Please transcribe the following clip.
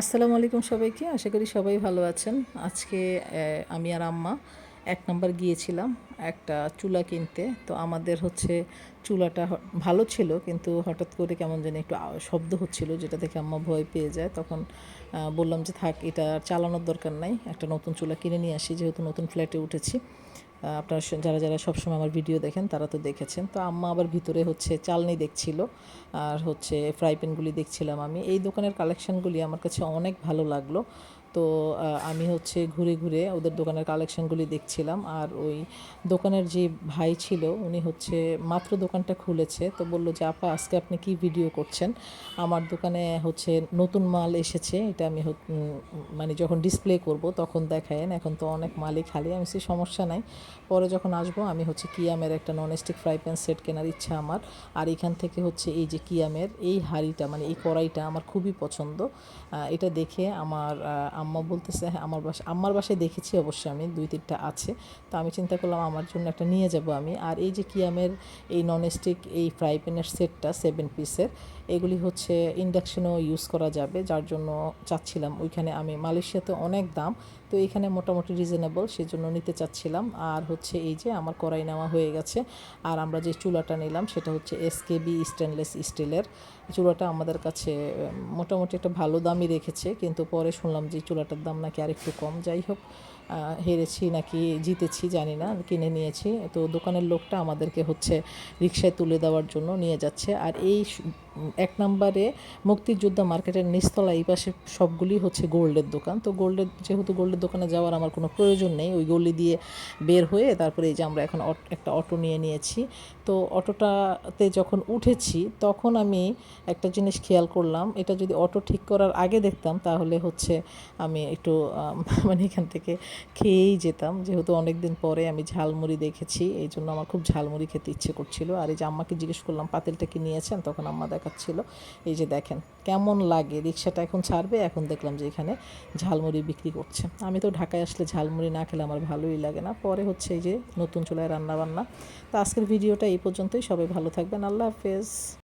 আসসালামু আলাইকুম সবাইকে, আশা করি সবাই ভালো আছেন। আজকে আমি আর আম্মা এক নাম্বার গিয়েছিলাম একটা চুলা কিনতে। তো আমাদের হচ্ছে চুলাটা ভালো ছিল, কিন্তু হঠাৎ করে কেমন যেন একটু শব্দ হচ্ছিল, যেটা থেকে আম্মা ভয় পেয়ে যায়। তখন বললাম যে থাক, এটা চালানোর দরকার নাই, একটা নতুন চুলা কিনে নিয়ে আসি, যেহেতু নতুন ফ্ল্যাটে উঠেছি। আপনারা যারা যারা সবসময় আমার ভিডিও দেখেন, তারা তো দেখেছেন। তো আম্মা আবার ভিতরে হচ্ছে চালনি দেখছিল, আর হচ্ছে ফ্রাই প্যানগুলি দেখছিলাম আমি। এই দোকানের কালেকশানগুলি আমার কাছে অনেক ভালো লাগল। তো আমি হচ্ছে ঘুরে ঘুরে ওদের দোকানের কালেকশনগুলি দেখছিলাম আর ওই দোকানের যে ভাই ছিল, উনি হচ্ছে মাত্র দোকানটা খুলেছে তো বলল যে, আপা, আজকে আপনি কি ভিডিও করছেন? আমার দোকানে হচ্ছে নতুন মাল এসেছে, এটা আমি মানে যখন ডিসপ্লে করব তখন দেখায়েন, এখন তো অনেক মালই খালি, আমি সে সমস্যা নাই। পরে যখন আসব আমি হচ্ছে কিয়ামের একটা ননস্টিক ফ্রাই প্যান সেট কেনার ইচ্ছা আমার, আর এখান থেকে হচ্ছে এই যে কিয়ামের এই হাঁড়িটা মানে এই কড়াইটা আমার খুবই পছন্দ। এটা দেখে আমার আম্মা বলতেছে হ্যাঁ আমার বাসা আম্মার বাসায় দেখেছি অবশ্যই আমি, দুই তিনটা আছে। তো আমি চিন্তা করলাম আমার জন্য একটা নিয়ে যাব আমি। আর এই যে কিয়ামের এই ননস্টিক এই ফ্রাই প্যানের সেটটা সেভেন পিসের এগুলি হচ্ছে ইন্ডাকশনও ইউজ করা যাবে। যার জন্য চাচ্ছিলাম ওইখানে আমি। মালয়েশিয়াতে অনেক দাম, তো এখানে মোটামুটি রিজনেবল সেজন্য নিতে চাচ্ছিলাম। আর হচ্ছে এই যে আমার কড়াই নেওয়া হয়ে গেছে। আর আমরা যে চুলাটা নিলাম, সেটা হচ্ছে এসকেবি স্টেনলেস স্টিলের চুলাটা আমাদের কাছে মোটামুটি একটা ভালো দামই রেখেছে। কিন্তু পরে শুনলাম যে চুলাটার দাম নাকি আর একটু কম। যাই হোক হেরেছি নাকি জিতেছি জানি না, কিনে নিয়েছি। তো দোকানের লোকটা আমাদেরকে হচ্ছে রিক্সায় তুলে দেওয়ার জন্য নিয়ে যাচ্ছে। আর এই এক নম্বরে মুক্তিযোদ্ধা মার্কেটের নিচতলা এই পাশে সবগুলি হচ্ছে গোল্ডের দোকান। তো গোল্ডের, যেহেতু গোল্ডের দোকানে যাওয়ার আমার কোনো প্রয়োজন নেই, ওই গলি দিয়ে বের হয়ে তারপরে এই যে আমরা এখন একটা অটো নিয়ে নিয়েছি। তো অটোটাতে যখন উঠেছি তখন আমি একটা জিনিস খেয়াল করলাম, এটা যদি অটো ঠিক করার আগে দেখতাম তাহলে হচ্ছে আমি একটু মানে এখান থেকে খেয়েই যেতাম। যেহেতু অনেক দিন পরে আমি ঝালমুড়ি দেখেছি, এই জন্য আমার খুব ঝালমুড়ি খেতে ইচ্ছে করছিল। আর এই যে আম্মাকে জিজ্ঞেস করলাম, পাতিলটা কি নিয়েছেন? তখন আম্মা দেখাচ্ছিল। এই যে দেখেন, কেমন লাগে? রিক্সাটা এখন ছাড়বে? এখন দেখলাম যে এখানে ঝালমুড়ি বিক্রি করছে। আমি তো ঢাকায় আসলে ঝালমুড়ি না খেলে আমার ভালোই লাগে না। পরে হচ্ছে এই যে নতুন চুলায় রান্নাবান্না। তো আজকের ভিডিওটা এই পর্যন্তই। সবাই ভালো থাকবেন। আল্লাহ হাফেজ।